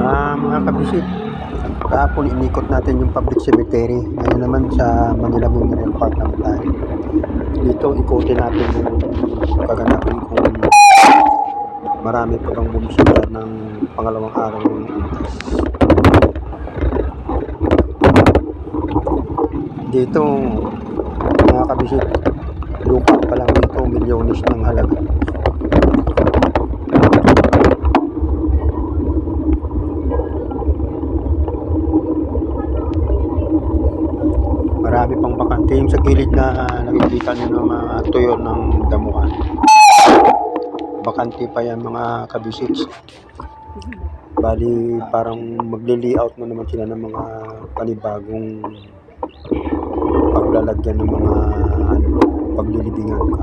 Ah, mga kabisit. Kahapon inikot natin yung public cemetery. Ngayon naman sa Manila Memorial Park naman tayo. Dito ikutin natin yung kaganapan kung marami pa bang bumisita ng pangalawang araw ng intas. Dito, mga kabisit, lupa pa lang dito, milyones ng halaga. Marami pang bakante. Yung sa gilid na uh, nakikita nyo ng mga tuyo ng damuhan. Bakante pa yan mga kabisits. Bali, parang magli-layout na naman sila ng mga panibagong paglalagyan ng mga ano, paglilibingan ka.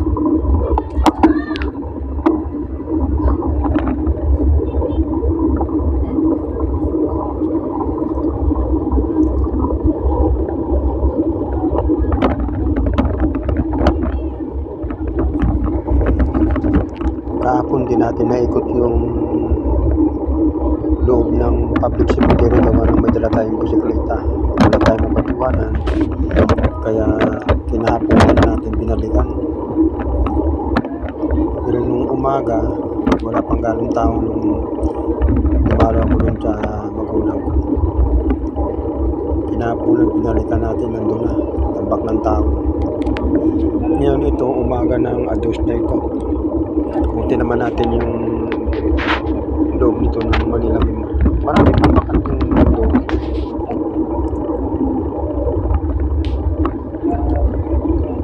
Kahapon din natin naikot yung loob ng public cemetery gawa ng may dala tayong bisikleta. Wala tayong mapatiwanan. Kaya kinahapon na natin binalikan. Pero nung umaga, wala pang ganong tao nung dumalo ako dun sa magulang ko. Kinahaponan, binalikan natin, nandun na, tambak ng tao. Ngayon ito, umaga ng ados na ito. Kunti naman natin yung loob nito ng Manila Memorial. Marami pang bakanteng loob.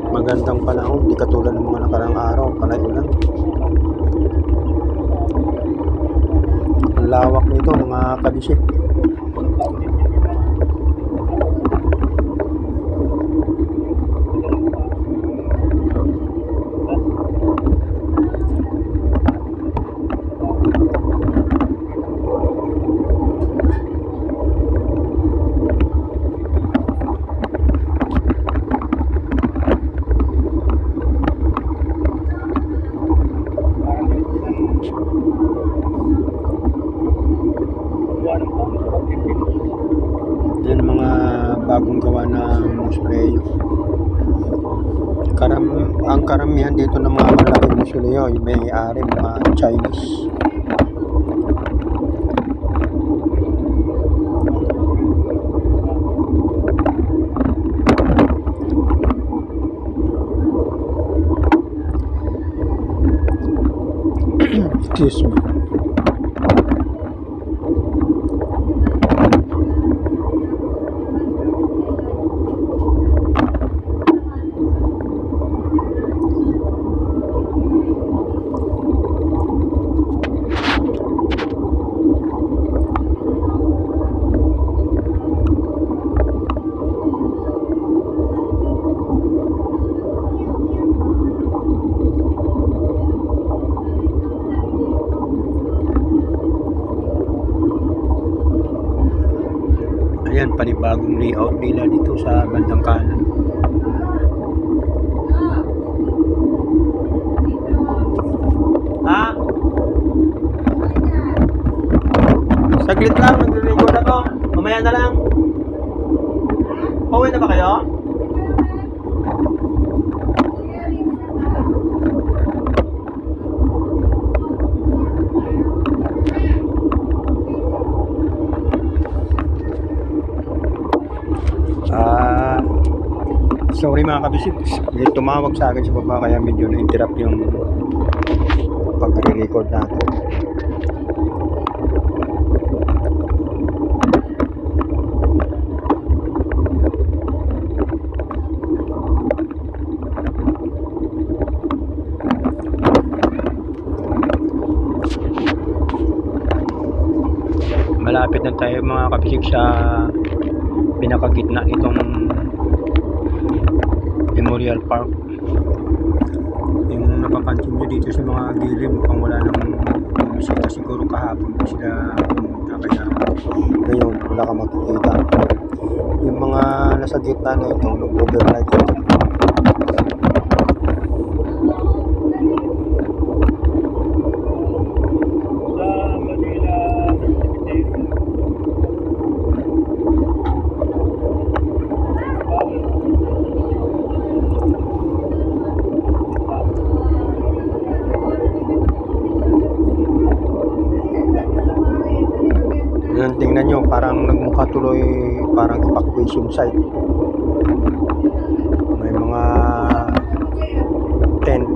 Magandang panahon, di katulad ng mga nakarang araw, panay ulan. Ang lawak nito mga kabisip. Yan mga bagong gawa ng mausoleo. Karam, ang karamihan dito ng mga malaking mausoleo, yung may ari mga Chinese. Excuse me. Panibagong layout nila dito sa bandang kanan. Ha? Saglit lang, naglilingkod ako. Mamaya na lang. Pauwi na ba kayo? Ah, sorry mga kabisit. May tumawag sa akin sa baba kaya medyo na-interrupt yung pagre-record natin. Malapit na tayo mga kabisik sa pinakagitna nitong Memorial Park. Yung napapansin nyo dito sa mga gilid, mukhang wala nang bisita siguro kahapon sila pumunta. Kaya ngayon, wala ka makikita. Yung mga nasa gitna na ito, nag-overnight ito. tingnan nyo, parang nagmukha tuloy evacuation site. May mga tent.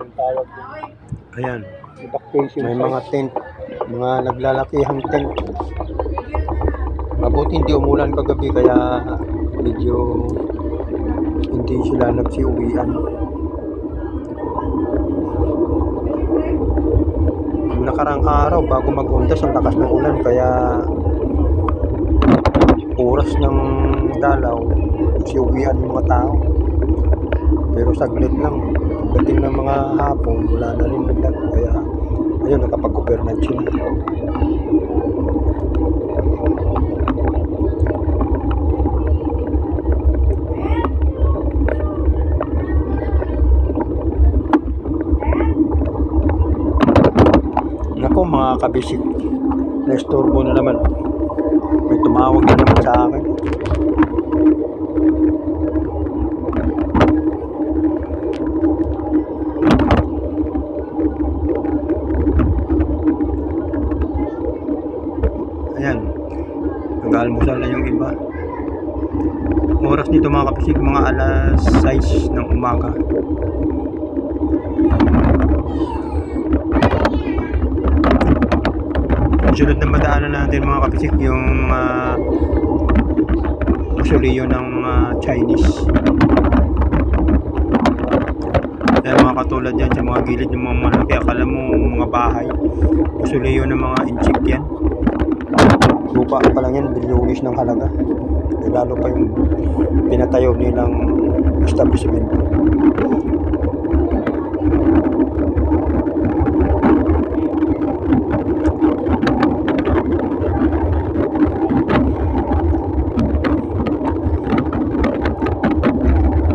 Yung tawag din. Ayan, Evacuation may site. mga tent, mga naglalakihang tent. Mabuti hindi umulan kagabi kaya medyo hindi sila nagsiuwian. Yung nakarang araw bago mag-undas ang lakas ng ulan kaya oras ng dalaw siuwian yung mga tao. Pero saglit lang. Pagdating ng mga hapon, wala na rin ulan. Kaya ayun, nakapag-overnight sila. Nako mga kabisik, na-estorbo na naman. May tumawag na naman sa akin. Ayan, nag-almusal na yung iba. Oras nito mga alas 6 ng umaga. Sunod na madaanan natin mga kapisik, yung mga mausoleo ng mga Chinese. Dahil mga katulad yan sa mga gilid ng mga malaki, akala mo mga bahay. Mausoleo ng mga inchik yan. Lupa pa lang yan, bilyonis ng halaga. Lalo pa yung pinatayo nilang establishment.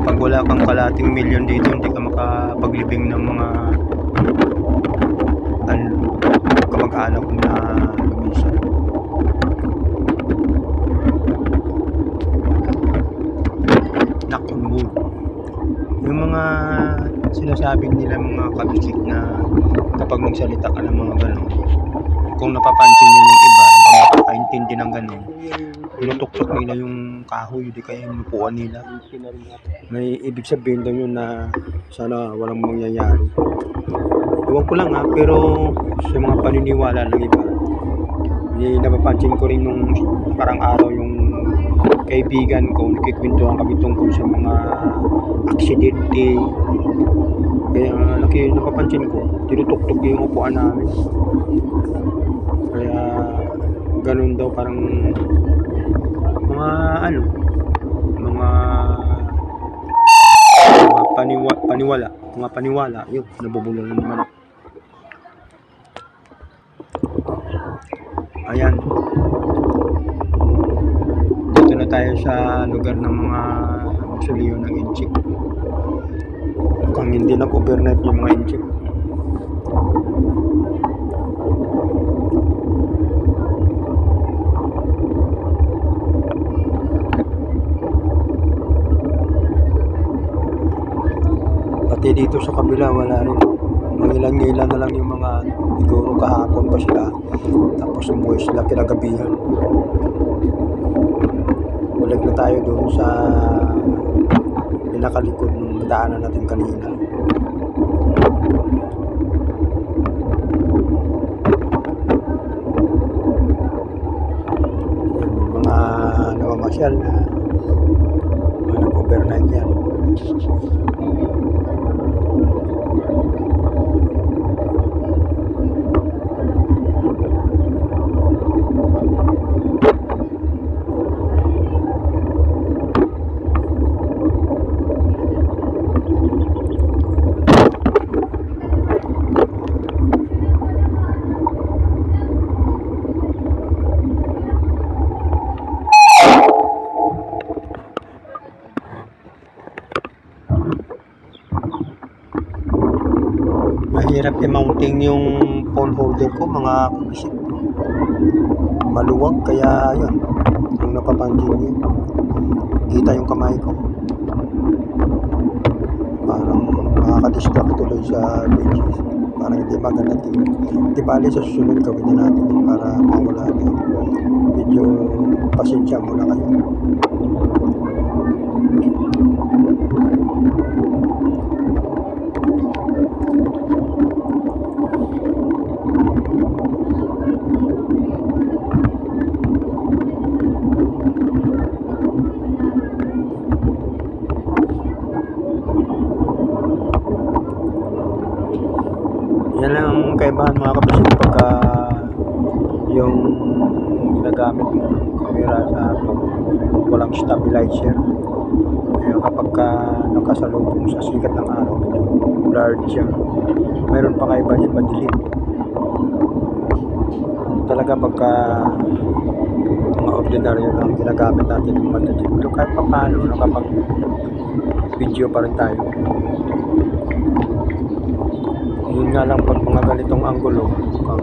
Pag wala kang kalating milyon dito, hindi ka makapaglibing ng mga kamag-anak na lumisa. Nakunbul. Yung mga sinasabi nila mga kabisik na kapag magsalita ka ng mga gano'n, kung napapansin nyo yung iba, baka makakaintindi ng gano'n, tinutuktok nila yung kahoy, di kaya yung upuan nila. Hindi. May ibig sabihin daw yun na sana walang mangyayari. Ewan ko lang ha, pero sa mga paniniwala ng iba, eh, napapansin ko rin nung parang araw kaibigan ko, nagkikwentuhan kami tungkol sa mga aksidente. Kaya naki, napapansin ko, tinutuktok yung upuan namin. Kaya ganun daw parang mga ano, mga mga paniwa, paniwala, mga paniwala, yun, nabubulol na naman. Ayan. Dito na tayo sa lugar ng mga mausoleo ng Inchik. Mukhang hindi nag-overnight yung mga Inchik. Pati dito sa kabila, wala rin. Mangilan-ngilan na lang yung mga siguro kahapon pa sila. Tapos umuwi sila kinagabihan. Balik na tayo doon sa pinakalikod ng daanan natin kanina. Mga namamasyal na I-mounting yung phone holder ko mga kabisit. Maluwag kaya yun. Kung napapansin niyo. Kita yung kamay ko. Parang nakaka-distract tuloy sa pages. Parang hindi maganda tingin. Di bali sa susunod gawin na natin para mawala na. Medyo pasensya muna kayo. Yan lang ang kaibahan mga kapasit pagka yung ginagamit mo camera sa phone, walang stabilizer. Kaya kapag ka nakasalubong sa sikat ng araw, blurred siya. Mayroon pa kaiba niyan madilim. Talaga pagka mga ordinaryo lang ginagamit natin ng madilim. Pero kahit pa paano, nakapag video pa rin tayo. Yun nga lang pag mga ganitong anggulo, pang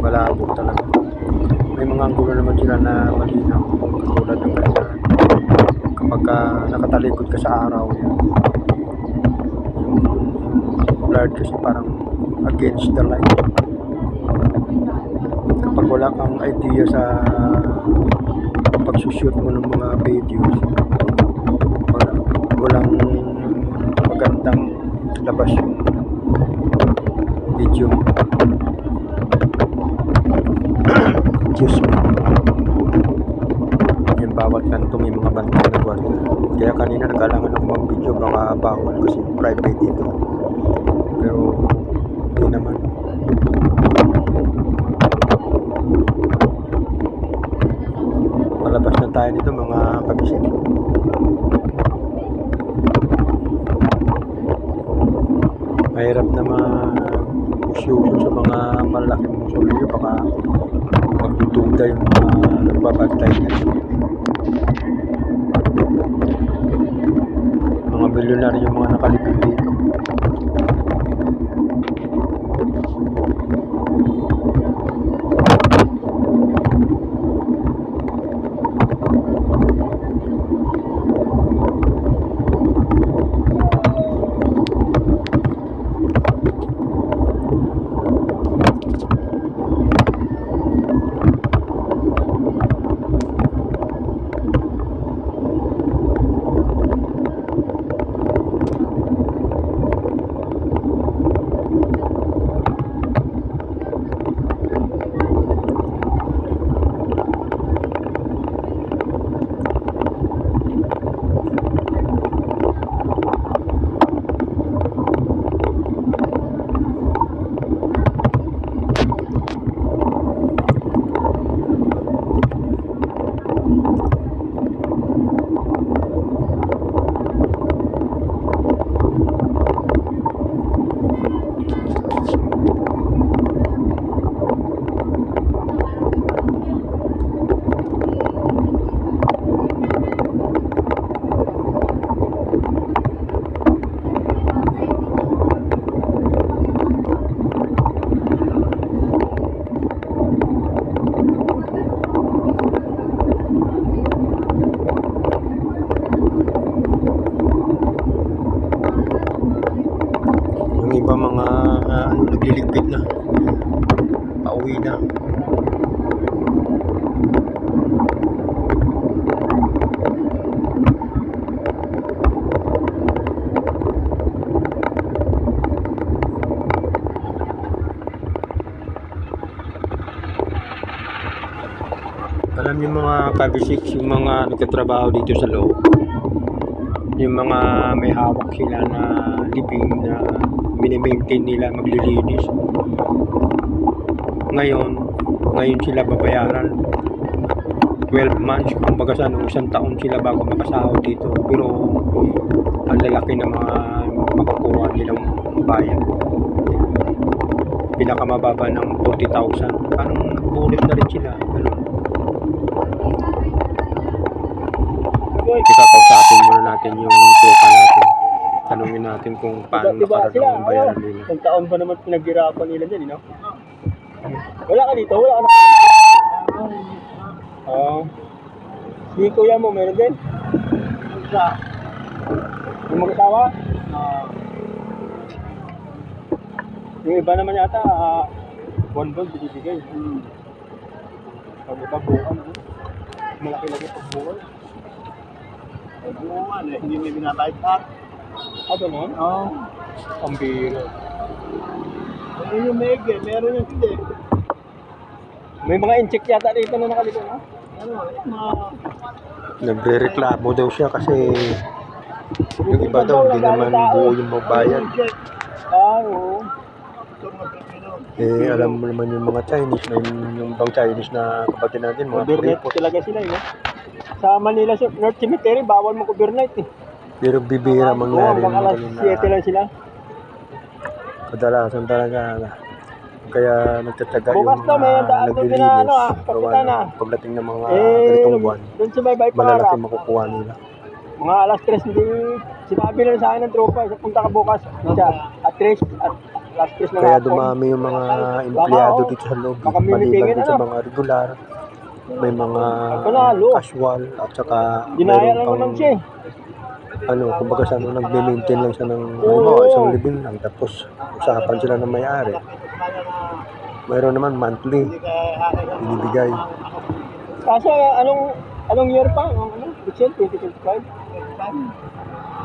malabo talaga. May mga anggulo naman sila na malinaw, katulad ng ganyan. Kapag ka nakatalikod ka sa araw. Yung blurred kasi parang against the light. Kapag wala kang idea sa pagsushoot mo ng mga videos, wala, walang magandang labas yung video. Excuse me. Yung bawat kanto may mga bantay na gwardiya. Kaya kanina nag-alangan ako mag-video baka bawal kasi private dito. Pero hindi naman. Palabas na tayo dito mga kabisip. mahirap na ma-usyuso sa mga malaking musolyo baka magdududa yung mga nagbabantay niya mga milyonaryo yung mga nakalipid yung iba mga ah, ano nagliligpit na pauwi na niyo mga kabisik yung mga nagtatrabaho dito sa loob. Yung mga may hawak sila na living na minimaintain nila maglilinis. Ngayon ngayon sila babayaran. 12 months kumbaga sa ano, isang taon sila bago makasahod dito. Pero ang lalaki ng mga makukuha nilang bayan. Pinakamababa ng 40,000 parang bulit na rin sila ganun Ikakausapin muna natin yung tropa natin. Tanungin natin kung paano Diba nakarating ang bayaran nila. Isang taon ba naman pinaghirapan nila dyan, you know? Wala ka dito, wala ka na. Ah. si kuya mo, meron din? Isa. Yung mag-asawa? Ah. Yung iba naman yata, ah, buwan-buwan binibigay. Hmm. Pag iba buwan, ano? malaki-laki pag buwan. Pag buwan, eh, hindi may binabayad lahat. Ah, ganun? Oo. Ang biro. Ano yung mega? Meron yung hindi. May mga incheck yata dito na nakalito na. Ano, mga... Nagre-reklamo daw siya kasi yung iba daw hindi naman buo yung magbayad. Ah, oo. Eh, alam mo naman yung mga Chinese, na yung, yung bang Chinese na kapatid natin, mga Overnight kuripot. talaga sila, eh. Sa Manila, sa North Cemetery, bawal mo overnight, eh. Pero bibira Oo, mangyari hanggang yung alas ganun 7 na lang sila. kadalasan talaga. Kaya nagtataga yung daw, may mga daan doon naglilinis. na, ano, ah, Gawa kapitan, ng ah. Pagdating ng mga Eh, ganitong buwan, doon sa may bay malalaki pangarap. makukuha nila. Mga alas 3, hindi, sinabi lang sa akin ng tropa, isa punta ka bukas. Siya, at 3, at alas 3 na Kaya dumami yung mga empleyado oo. dito sa loob. Maliban dun sa mga regular, may mga casual at saka lang pang ano, kumbaga sa ano, nagme-maintain lang siya ng ano, isang libing lang tapos usapan sila ng may-ari. Mayroon naman monthly binibigay. Kaso, anong, anong year pa? Anong, ano? Richard, 2025?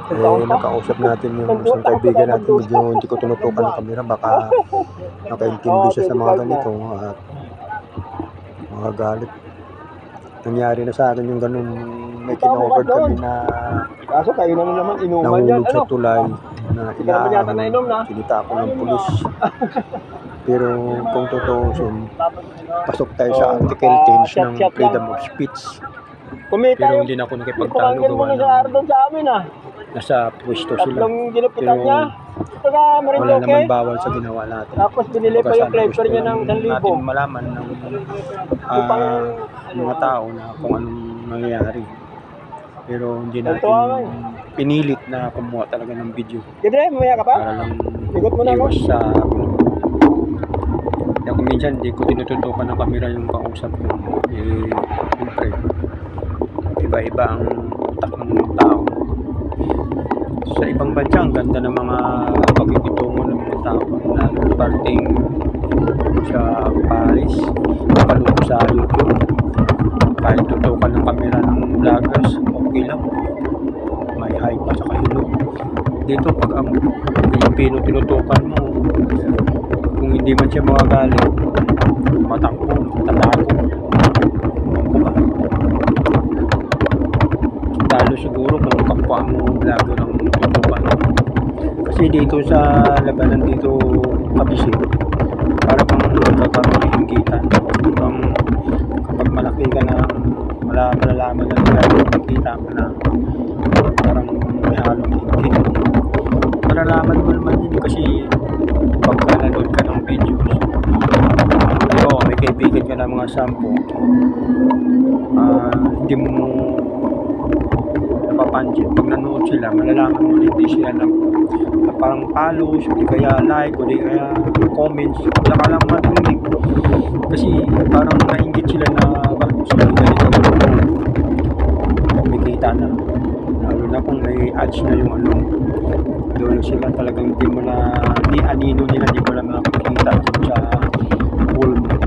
Eh, nakausap natin yung isang kaibigan natin, medyo hindi ko tinutukan ng kamera, baka nakaintindi siya sa mga ganito at makagalit. Nangyari na sa akin yung ganun, may kinover kami na Kaso, kayo na naman inuman yan. nahulog sa Ano? tulay na naman inaahon, kinita ako ng pulis. Pero kung tutuusin, pasok tayo sa Oh, Article ah, 10 shot, ng freedom of speech. Pero hindi na ako nakipagtalo gawa na. Ng nasa pwesto sila. Tatlong ginupitan niya. Ito ka, Wala Marinduque. naman bawal sa ginawa natin. Tapos binili pa yung flavor niya ng natin 1,000. malaman ng ano, mga tao na kung anong nangyayari. Pero hindi natin eh. pinilit na kumuha talaga ng video Kidre, mamaya ka pa? para lang Ikot mo na ako. iwas sa kaya kung minsan hindi ko tinututukan ng camera yung kausap ko eh siyempre iba-iba ang utak ng sa ibang bansa ang ganda ng mga pagkikitungo ng mga tao na parting sa Paris ko sa YouTube. Kahit tutukan ng camera ng vloggers okay lang. May high pa sa hello dito pag ang Pilipino tinutukan mo kung hindi man siya makagalit matakbo tatago diba? talo siguro kung kapwa mo vlogger ang tutukan kasi dito sa labanan dito kabisi para bang nagkakaroon ng inggitan bang kapag malaki ka na wala malalaman na nila nakikita mo na parang may halong ingit malalaman mo naman yun kasi pagka nanood ka ng videos pero may kaibigan ka na mga sampo ah hindi mo napapansin. Pag nanood sila malalaman mo hindi sila na, na parang follows o di kaya like o di kaya comments. Wala ka lang marinig kasi parang nainggit sila na bakit sila ganito. Kumikita na. Lalo na kung may ads na yung ano doon sila talagang di mo na di anino nila di mo na makikita sa wall mo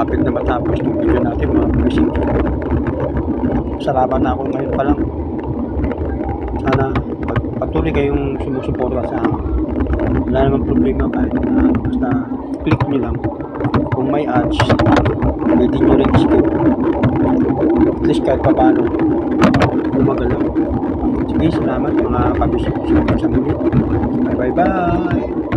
Malapit na matapos yung video natin mga pulising. Salamat na ako ngayon pa lang. Sana patuloy kayong sumusuporta sa akin. Wala namang problema kahit na basta click nyo lang. Kung may ads, pwede nyo rin skip. At least kahit pa paano, gumagalaw. Sige, salamat mga kabisip sa muli. Bye bye bye.